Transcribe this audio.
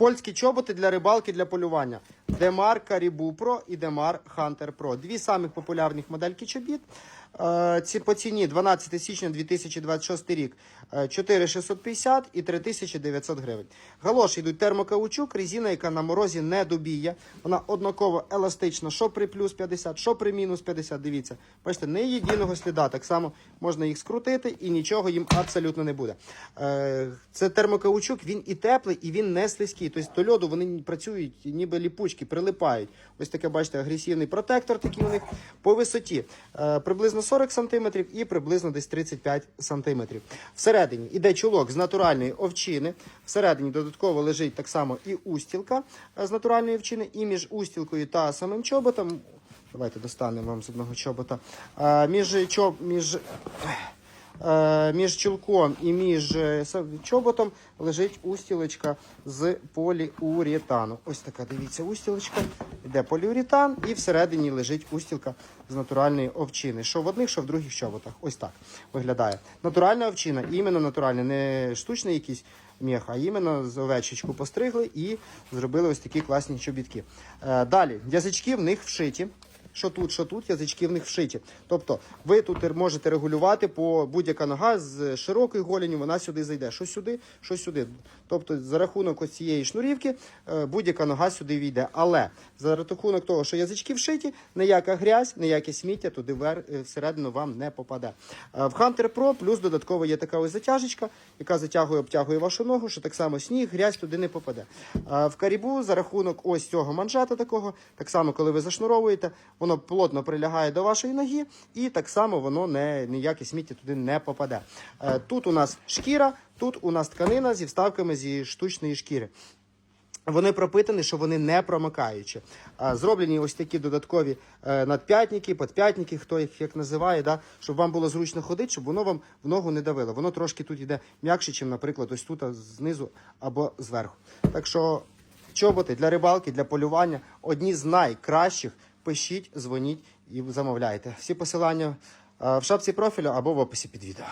Польські чоботи для рибалки для полювання. Демар Caribou Pro і Демар Hunter Pro. Дві самих популярних модельки чобіт. Е, Ці по ціні 12 січня 2026 рік е, 4650 і 3900 гривень. Галоші йдуть термокаучук, резина, яка на морозі не добіє. Вона однаково еластична, що при плюс 50, що при мінус 50. Дивіться, бачите, не єдиного сліда. Так само можна їх скрутити і нічого їм абсолютно не буде. Е, Це термокаучук, він і теплий, і він не слизький. Тобто до льоду вони працюють ніби ліпучки, прилипають. Ось таке, бачите, агресивний протектор такий у них по висоті. Е, Приблизно 40 см і приблизно десь 35 см. Всередині іде чулок з натуральної овчини. Всередині додатково лежить так само і устілка е, з натуральної овчини, і між устілкою та самим чоботом. Давайте достанемо вам з одного чобота. Е, Між, чоб, між, між чулком і між е, чоботом лежить устілочка з поліуретану. Ось така, дивіться, устілочка. Йде поліуретан, і всередині лежить устілка з натуральної овчини. Що в одних, що в других чоботах. Ось так виглядає. Натуральна овчина, іменно натуральна, не штучний якийсь мех, а іменно з овечечку постригли і зробили ось такі класні чобітки. Е, далі, язички в них вшиті. Що тут, що тут, язички в них вшиті. Тобто ви тут можете регулювати по будь-яка нога з широкою голеню, вона сюди зайде. Що сюди, що сюди. Тобто, за рахунок ось цієї шнурівки е, будь-яка нога сюди війде. Але за рахунок того, що язички вшиті, ніяка грязь, ніяке сміття туди е, всередину вам не попаде. Е, В Hunter Pro плюс додатково є така ось затяжечка, яка затягує, обтягує вашу ногу, що так само сніг, грязь туди не попаде. В карібу за рахунок ось цього манжета такого, так само, коли ви зашнуровуєте, воно плотно прилягає до вашої ноги, і так само воно не ніяке сміття туди не попаде. Е, Тут у нас шкіра, тут у нас тканина зі вставками зі штучної шкіри. Вони пропитані, що вони не промикаючі. Зроблені ось такі додаткові е, надп'ятники, подп'ятники, хто їх як називає, да? щоб вам було зручно ходити, щоб воно вам в ногу не давило. Воно трошки тут йде м'якше, ніж, наприклад, ось тут знизу або зверху. Так що чоботи для рибалки, для полювання одні з найкращих. Пишіть, дзвоніть і замовляйте. Всі посилання е, в шапці профілю або в описі під відео.